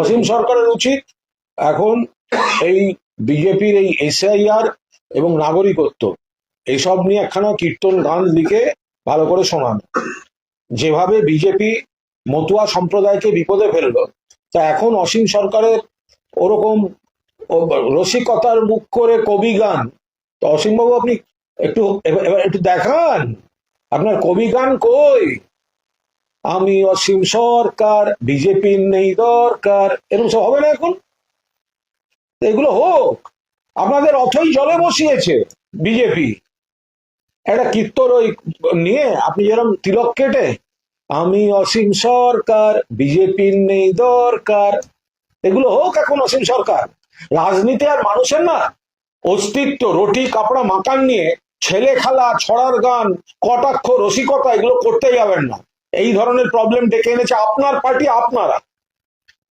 অসীম সরকারের উচিত এখন এই বিজেপির এই এসআইআর এবং নাগরিকত্ব এইসব নিয়ে একখানা কীর্তন গান লিখে ভালো করে শোনান। যেভাবে বিজেপি মতুয়া সম্প্রদায়কে বিপদে ফেলল, তা এখন অসীম সরকারের ওরকম রসিকতার মুখ করে কবি গান। তো অসীমবাবু আপনি একটু একটু দেখান, আপনার কবি গান কই? আমি অসীম সরকার বিজেপির নেই দরকার এরকম সব হবে না এখন? এগুলো হোক। আপনাদের অথই জলে বসিয়েছে বিজেপি। একটা কীর্তন ওই নিয়ে আপনি যেরকম তিলক কেটে, আমি অসীম সরকার বিজেপির নেই দরকার, এগুলো হোক এখন অসীম সরকার। রাজনীতি আর মানুষের না, অস্তিত্ব, রুটি, কাপড়া, মাকান নিয়ে ছেলে খেলা ছড়ার গান, কটাক্ষ, রসিকতা, এগুলো করতে যাবেন না। এই ধরনের প্রবলেম ডেকে এনেছে আপনার পার্টি আপনারা।